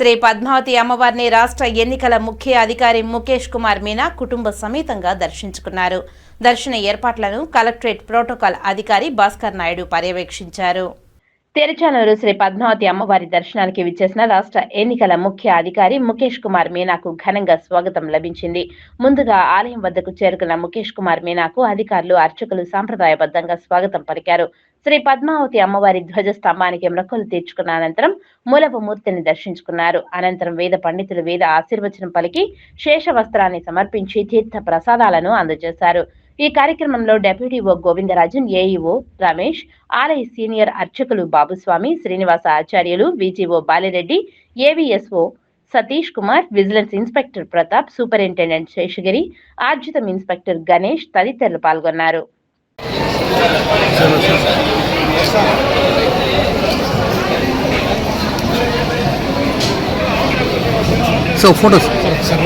శ్రీ పద్మావతి అమ్మవారిని రాష్ట్ర ఎన్నికల ముఖ్య అధికారి ముఖేష్ కుమార్ మీనా కుటుంబ సమేతంగా దర్శించుకున్నారు. దర్శన ఏర్పాట్లను కలెక్టరేట్ ప్రోటోకాల్ అధికారి భాస్కర్ నాయుడు పర్యవేక్షించారు. తెరచానూరు శ్రీ పద్మావతి అమ్మవారి దర్శనానికి విచ్చేసిన రాష్ట్ర ఎన్నికల ముఖ్య అధికారి ముఖేష్ కుమార్ మీనాకు ఘనంగా స్వాగతం లభించింది. ముందుగా ఆలయం వద్దకు చేరుకున్న ముఖేష్ కుమార్ మీనాకు అధికారులు అర్చకులు సాంప్రదాయబద్ధంగా స్వాగతం పలికారు. శ్రీ పద్మావతి అమ్మవారి ధ్వజ స్తంభానికి తీర్చుకున్న అనంతరం మూలపు మూర్తిని దర్శించుకున్నారు. అనంతరం వేద పండితులు వేద ఆశీర్వచనం పలికి శేష వస్త్రాన్ని సమర్పించి తీర్థ ప్రసాదాలను అందజేశారు. ఈ కార్యక్రమంలో డెప్యూటీఓ గోవిందరాజన్ ఏఈఓ రమేష్ ఆలయ సీనియర్ అర్చకులు Babuswami Srinivasa Acharyulu VGO Balireddy AVSO Satish Kumar vigilance inspector Pratap superintendent Seshagiri ఆర్జితం inspector Ganesh తదితరులు పాల్గొన్నారు. So photos sir